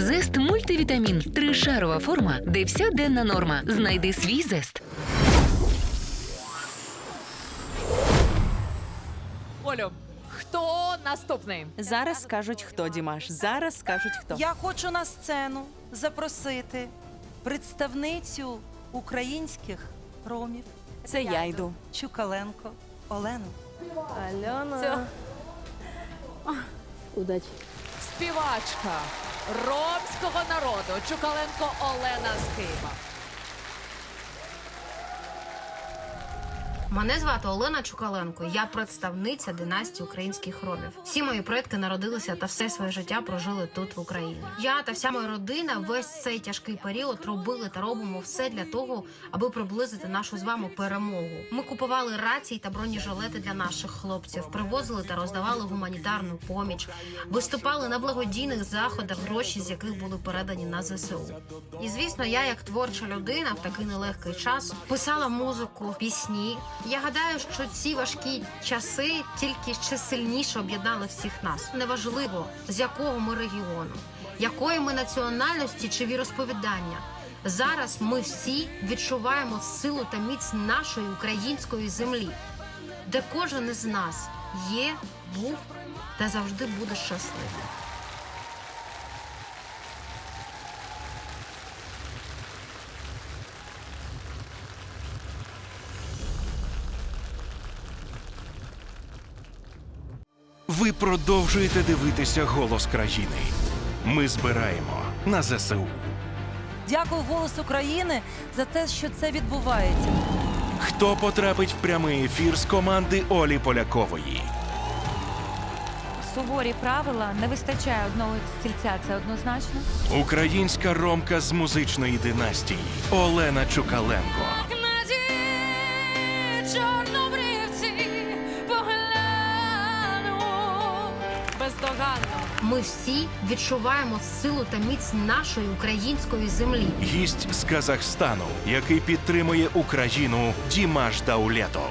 Зест мультивітамін. Тришарова форма, де вся денна норма. Знайди свій зест. Олю, хто наступний? Зараз скажуть, хто Дімаш. Зараз скажуть, хто. Я хочу на сцену запросити представницю українських ромів Це я йду. Чукаленко Олену. Це Удачі. співачка ромського народу. Чукаленко Олена з Мене звати Олена Чукаленко. Я представниця династії українських ромів. Всі мої предки народилися та все своє життя прожили тут в Україні. Я та вся моя родина весь цей тяжкий період робили та робимо все для того, аби приблизити нашу з вами перемогу. Ми купували рації та бронежилети для наших хлопців, привозили та роздавали гуманітарну поміч, виступали на благодійних заходах, гроші з яких були передані на ЗСУ. І звісно, я, як творча людина, в такий нелегкий час писала музику, пісні. Я гадаю, що ці важкі часи тільки ще сильніше об'єднали всіх нас. Неважливо з якого ми регіону, якої ми національності чи віросповідання. Зараз ми всі відчуваємо силу та міць нашої української землі, де кожен із нас є, був та завжди буде щасливим. Ви продовжуєте дивитися голос країни. Ми збираємо на ЗСУ. Дякую голос України за те, що це відбувається. Хто потрапить в прямий ефір з команди Олі Полякової? суворі правила не вистачає одного стільця, це однозначно. Українська ромка з музичної династії Олена Чукаленко. Ми всі відчуваємо силу та міць нашої української землі. Гість з Казахстану, який підтримує Україну Дімаш Даулетов.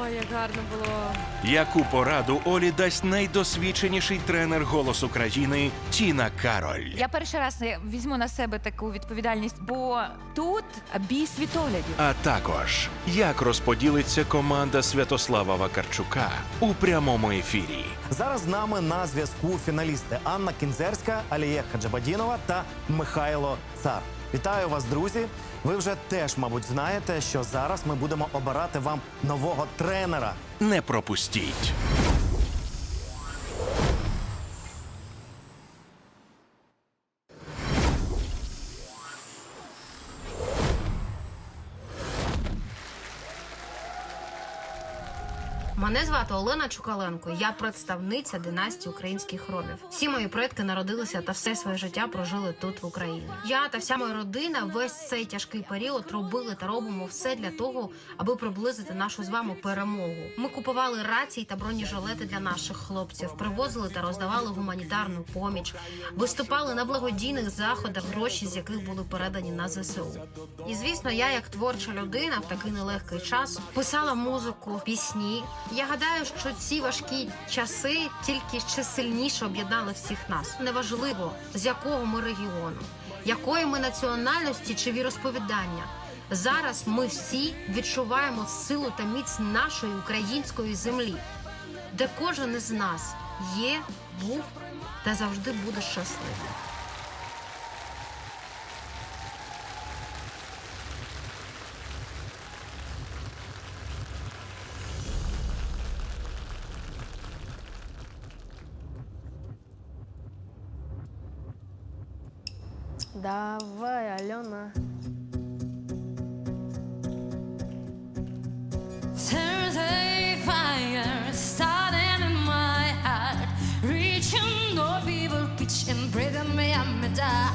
Ой, як гарно було. Яку пораду Олі дасть найдосвідченіший тренер голосу країни Тіна Кароль. Я перший раз е, візьму на себе таку відповідальність, бо тут бій світоглядів. А також як розподілиться команда Святослава Вакарчука у прямому ефірі. Зараз з нами на зв'язку фіналісти Анна Кінзерська, Аліє Хаджабадінова та Михайло Цар. Вітаю вас, друзі! Ви вже теж, мабуть, знаєте, що зараз ми будемо обирати вам нового тренера. Не пропустіть. Мене звати Олена Чукаленко. Я представниця династії українських ромів. Всі мої предки народилися та все своє життя прожили тут в Україні. Я та вся моя родина весь цей тяжкий період робили та робимо все для того, аби приблизити нашу з вами перемогу. Ми купували рації та бронежилети для наших хлопців, привозили та роздавали гуманітарну поміч, виступали на благодійних заходах, гроші з яких були передані на ЗСУ. І звісно, я, як творча людина, в такий нелегкий час писала музику, пісні. Я гадаю, що ці важкі часи тільки ще сильніше об'єднали всіх нас. Неважливо з якого ми регіону, якої ми національності чи віросповідання. Зараз ми всі відчуваємо силу та міць нашої української землі, де кожен із нас є, був та завжди буде щасливим. Давай, Альона. There's a fire starting in my heart, reaching no fever pitch and breathing me in the dark.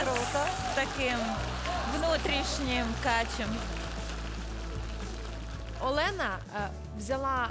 Просто з таким внутрішнім качем. Олена е, взяла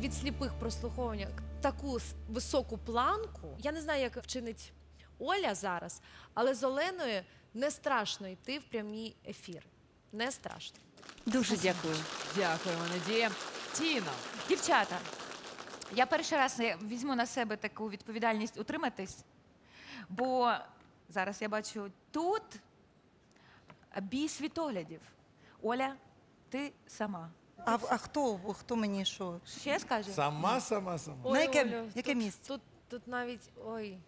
від сліпих прослуховування таку с- високу планку. Я не знаю, як вчинить Оля зараз, але з Оленою не страшно йти в прямий ефір. Не страшно. Дуже дякую. Дякуємо, Надія. Тіно. Дівчата, я перший раз е, візьму на себе таку відповідальність утриматись, бо зараз я бачу тут бій світоглядів. Оля, ти сама. А, а хто, хто мені що? Ще скаже? Сама, сама, сама. Ой, На яке- Олю, яке тут, місце? Тут, тут навіть ой.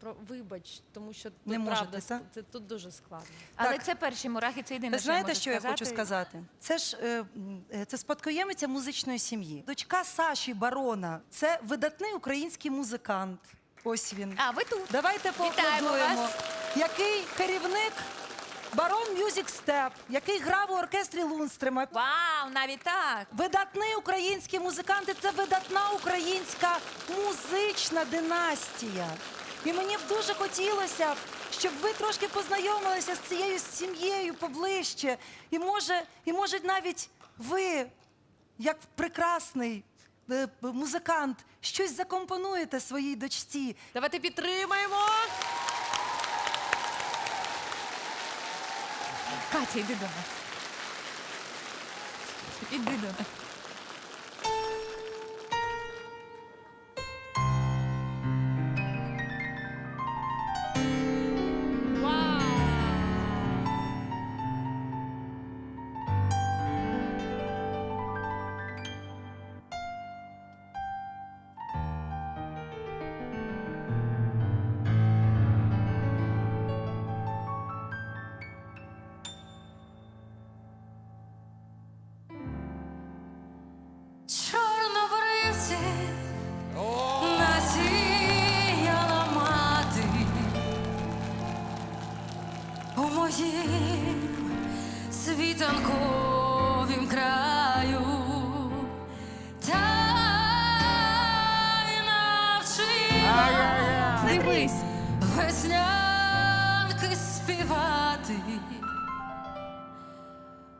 Про вибач, тому що тут Не можете, правда так? це тут дуже складно. Але Так. це перші мурахи, це єдине, Ви що я знаєте, можу що я хочу сказати? Це ж е, е, це спадкоємиця музичної сім'ї. Дочка Саші Барона. Це видатний український музикант. Ось він. А, ви тут. Давайте поаплодуємо. Який керівник Барон Мюзик Степ, який грав у оркестрі Лунстрема. Вау, навіть так. Видатний український музикант, і це видатна українська музична династія. І мені б дуже хотілося, щоб ви трошки познайомилися з цією сім'єю поближче. І може, і може навіть ви, як прекрасний е, музикант, щось закомпонуєте своїй дочці. Давайте підтримаємо. Катя, йди до нас. Іди до нас. Світанковім краю. Та й навчила Дивись. веснянки співати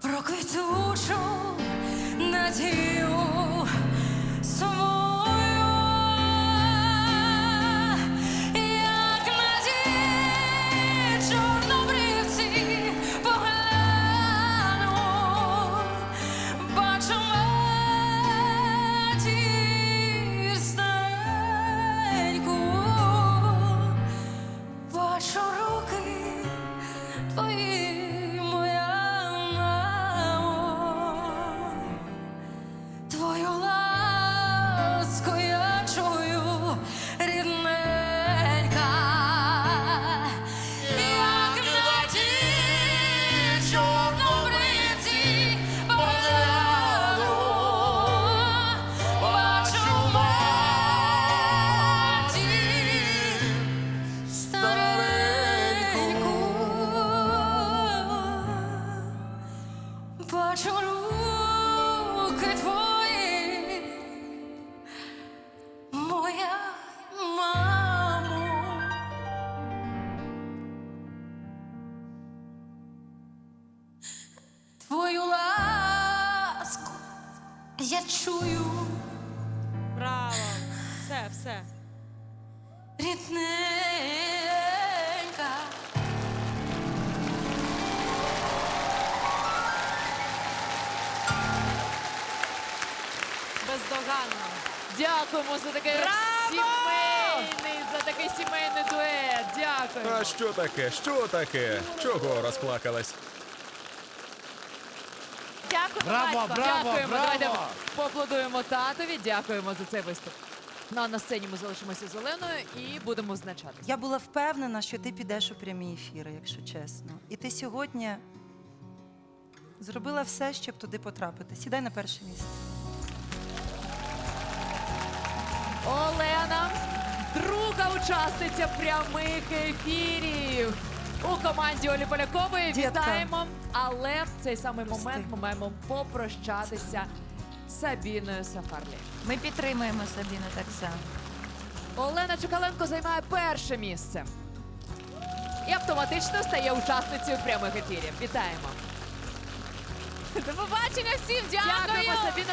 про квітучу надію я чую, Браво! Все, все. рідненька. Бездоганно. Дякуємо за такий сімейний, за такий сімейний дует. Дякуємо. А що таке? Що таке? Чого розплакалась? Дякую, Браво, батько. браво, Дякуємо. браво! Давайте поаплодуємо татові. Дякуємо за цей виступ. Ну, а на сцені ми залишимося з Оленою і будемо визначати. Я була впевнена, що ти підеш у прямі ефіри, якщо чесно. І ти сьогодні зробила все, щоб туди потрапити. Сідай на перше місце. Олена, друга учасниця прямих ефірів. У команді Олі Полякової Дітка. вітаємо. Але в цей самий Прости. момент ми маємо попрощатися з Сабіною Сафарлі. Ми підтримуємо Сабіну так само. Олена Чекаленко займає перше місце. і автоматично стає учасницею прямих ефірів. Вітаємо! До побачення всім, дякую! Дякуємо Сабіна.